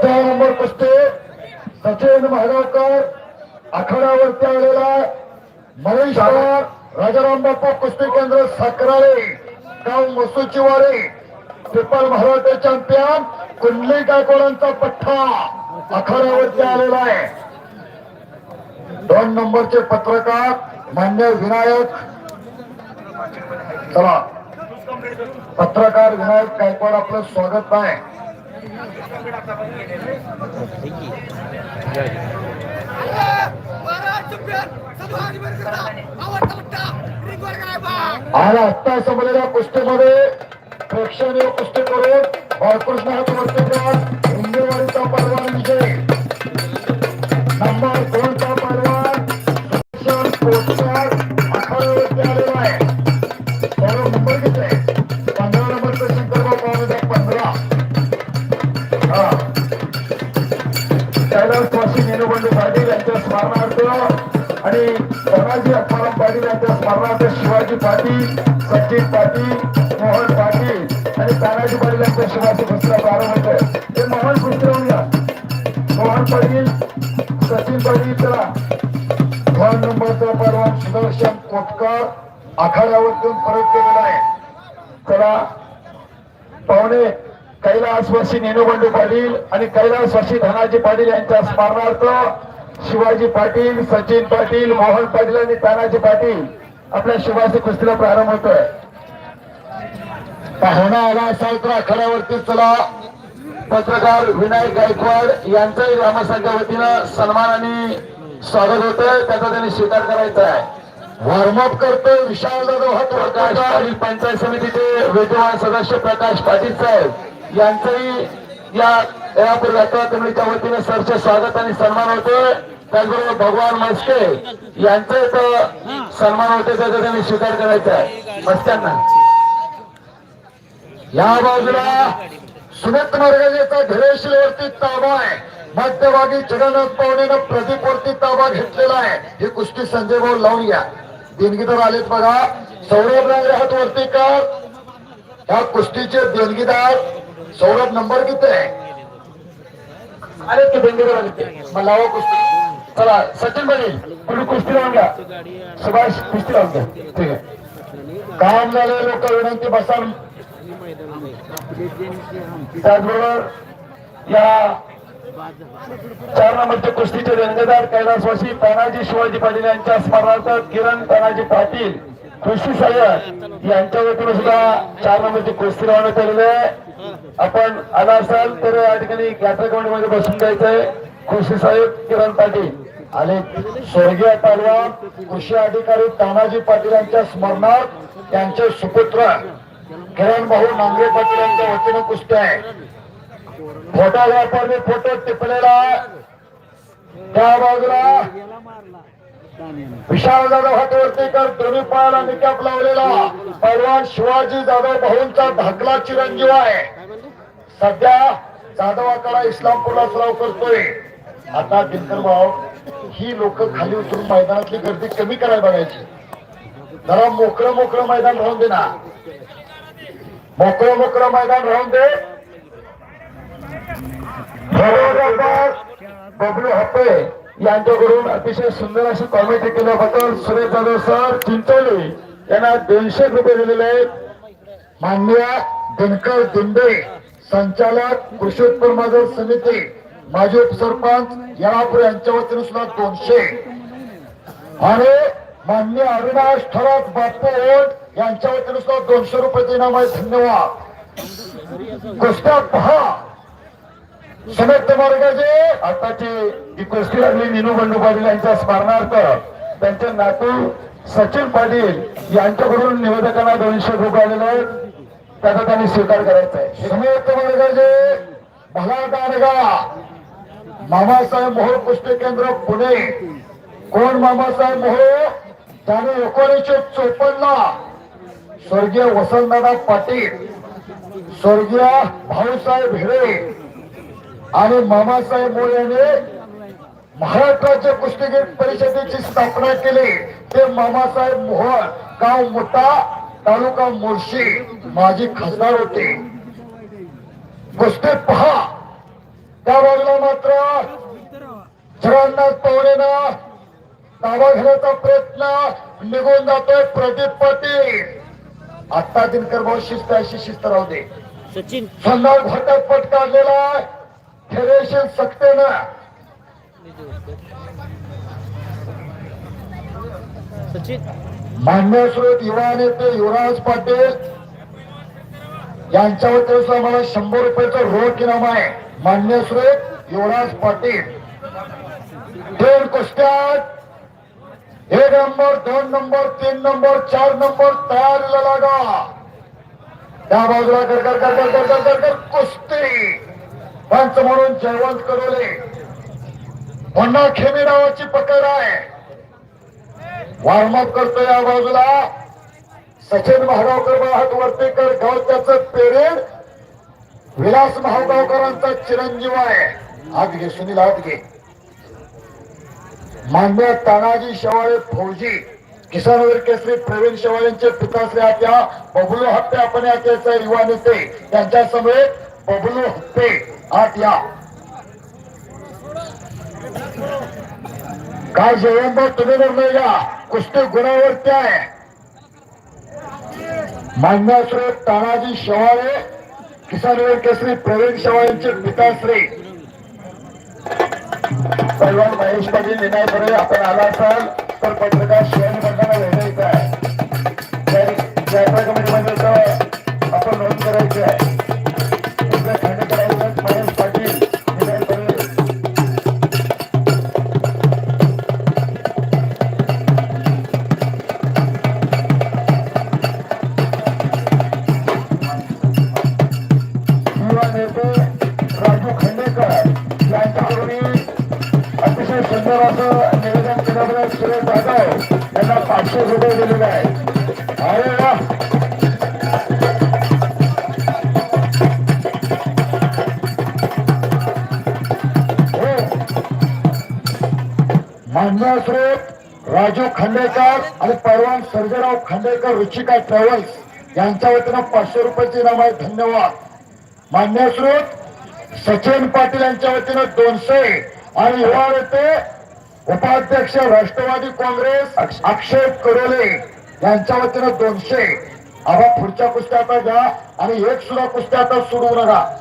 सतरा नंबर कुस्ती सचिन महागावकर आखाड्यावरती आलेला महेश पवार राजाराम बाप्पा कुस्ती केंद्र साकराळे गाव मसुचीवाडी पिपल महाराष्ट्र चॅम्पियन कुंडली गायकवाडांचा पठ्ठा आखाड्यावरती आलेला आहे. दोन नंबरचे पत्रकार मान्य विनायक. चला. पत्रकार विनायक गायकवाड आपलं स्वागत आहे. आणि आत्ता संपलेल्या कुस्तीमध्ये प्रेक्षणीय कुस्ती करून बाळकृष्ण हात वर्तकर पाटील यांच्या स्मरणार्थ शिवाजी पाटील सचिन पाटील मोहन पाटील आणि तानाजी पाटील यांच्या शिवाजी भुसरा प्रारंभ होतोय. हे मोहन भुसरवूया मोहन पाटील सचिन पाटील चला दोन नंबरचा परवान सुदर्शन कोटकर आखाड्यावरतून परत केलेला आहे. चला पाहुणे कैलासवासी नेनुबंडू पाटील आणि कैलासवासी धनाजी पाटील यांच्या स्मरणार्थ शिवाजी पाटील सचिन पाटील मोहन पाटील आणि तानाजी पाटील आपल्या शिवाजी कुस्तीला प्रारंभ होतोय. पाहुणा आला असाल तर आखाड्यावरती चला. पत्रकार विनायक गायकवाड यांचाही ग्रामस्थांच्या वतीनं सन्मान आणि स्वागत होतंय. त्याचा त्यांनी स्वीकार करायचा आहे. वॉर्मअप करतोय विशाल जाधव हा प्रकाश पाटील पंचायत समितीचे विद्यमान सदस्य प्रकाश पाटील साहेब यांचंही या यापूर्वी यात्रा कमिटीच्या वतीने सरचे स्वागत आणि सन्मान होते. त्याचबरोबर भगवान मस्के यांचे सन्मान होते त्याचा त्यांनी स्वीकार करायचा आहे. मस्त्यांना या बाजूला सुमित मार्गाचा धैर्यशीलवरती ताबा आहे. मध्यभागी जगन्नाथ पाहुणेनं प्रदीप वरती ताबा घेतलेला आहे. ही कुस्ती संजय भाऊ लावून घ्या. देणगीदार आलेत बघा. सौरभ रांगरे हात वरती कर. ह्या कुस्तीचे देणगीदार सौरभ नंबर किती आहे? अरे की देणगीदार आले ते मग लावा कुस्ती. चला सचिन पाटील तुम्ही कुस्ती लावून घ्या. सुभाष कुस्ती लावून घ्या. ठीक आहे. काम झाले लोक विनंती बसाल. त्याचबरोबर या चार नंबरचे कुस्तीचे रंगदार कैलासवासी तानाजी शिवाजी पाटील यांच्या स्मरणार्थ किरण तानाजी पाटील कृषी साहेब यांच्या वतीने सुद्धा चार नंबरची कुस्ती लावण्यात आलेली आहे. आपण आला असाल तर या ठिकाणी यात्रा कमिटीमध्ये बसून द्यायचंय. कृषी साहेब किरण पाटील आणि स्वर्गीय पालवान कृषी अधिकारी तानाजी पाटील यांच्या स्मरणार्थ त्यांचे सुपुत्र किरण भाऊ नांगरे पाटील यांच्या वतीनं कुस्ती आहे. फोटोग्राफरने फोटो टिपलेला त्या बाजूला विशाल जाधव हातवर्तीकर दोन्ही पायाला निकाप लावलेला. पैलवान शिवाजी जाधव भाऊंचा धाकला चिरंजीव आहे. सध्या जाधवाकडा इस्लामपूरला सराव करतोय. आता दिनकर भाऊ ही लोक खाली उतरून मैदानातली गर्दी कमी करायला बघायची. जरा मोकळं मोकळं मैदान राहून दे ना. मोकळं मोकळं मैदान राहून दे. बबलू हप्पे यांच्याकडून अतिशय सुंदर अशी कॉमेंट्री केल्याबद्दल सुरेश जाधव सर चिंचोली यांना दोनशे रुपये दिलेले आहेत. माननीय दिनकर दिंडे. संचालक कृषी उत्पन्न बाजार समिती माजी उपसरपंच येळापूर यांच्या वतीने सुद्धा दोनशे. आणि मान्य अविनाश थोरात बापू ओट यांच्या वतीने सुद्धा दोनशे रुपये इनाम आहे धन्यवाद. कुस्त्या पहा. समेत मार्गाचे आताची ही कुस्ती लागली निनू बंडू पाटील यांच्या स्मरणार्थ त्यांचे नातू सचिन पाटील यांच्याकडून निवेदकांना दोनशे रुपये आलेले आहेत. त्याचा त्यांनी स्वीकार करायचा आहे. समेत मार्गाचे भला मामासाहेब मोहोळ कुस्ती केंद्र पुणे. कोण मामासाहेब मोहोळ? त्याने एकोणीसशे चोपन्न स्वर्गीय वसंतदादा पाटील स्वर्गीय भाऊसाहेब हिरे आणि मामासाहेब मोळ यांनी महाराष्ट्राच्या कुस्तीगीर परिषदेची स्थापना केली. ते मामासाहेब मोहोळ गाव मोठा तालुका मोर्शी माजी खासदार होते. कुस्ती पहा. त्या बाजूला मात्र जगन्नाथ पवनेनं ताबा घेण्याचा प्रयत्न निघून जातोय प्रदीप पाटील. आत्ता दिनकर भाऊ शिस्त अशी शिस्त राहू दे. सचिन. घाटात पट काढलेला आहे. खेळेशील सक्तेनं. मान्यश्रोत युवा नेते युवराज पाटील यांच्या त्यावेळेस आम्हाला शंभर रुपयाचा रोख इनाम आहे. मान्यश्रोत युवराज पाटील. दोन कुस्त्यात एक नंबर दोन नंबर तीन नंबर चार नंबर तयारीला लागा. त्या बाजूला कर कर कर कर कर कर कर कुस्ती. पंच म्हणून जयवंत करवले पुन्हा खेमी नावाची पकड आहे. वॉर्मअप करतो या बाजूला. सचिन महागावकर हात वर्तेकर कर पेरेड. विलास महागावकरांचा चिरंजीव आहे. हात घे सुनील हात घे. मान्य तानाजी शेवाळे फौजी. किसानवीर केसरी प्रवीण शेवाळेंचे पिताश्री आत्या. बबलू हप्ते आपण याचा युवा नेते. त्यांच्या समेत बबलू हप्ते. आत या काय जेवण भाऊ तुम्ही निर्णय घ्या कुस्ती गुणावरती आहे. मान्याश्री तानाजी शेवाळे किसानवीर केसरी प्रवीण शेवाळेंचे पिताश्री. पैलवान महेश पाटील विनायक आपण आला असाल. तर पत्रकार शेअर अतिशय सुंदर असं निवेदन केल्याबद्दल सुरेश जाधव यांना पाचशे रुपये दिलेले आहे अरे वा! हो. स्रोत राजू खांडेकर आणि परवान सर्जेराव खांडेकर रुचिका ट्रॅव्हल्स यांच्या वतीनं पाचशे रुपयाचे इनाम आहे. धन्यवाद. मान्य स्रोत सचिन पाटील यांच्या वतीनं दोनशे आणि युवा नेते उपाध्यक्ष राष्ट्रवादी काँग्रेस अक्ष- अक्षय करोले यांच्या वतीनं दोनशे. आबा पुढच्या कुस्त्या आता घ्या आणि एक सुद्धा कुस्त्या आता सोडवू नका.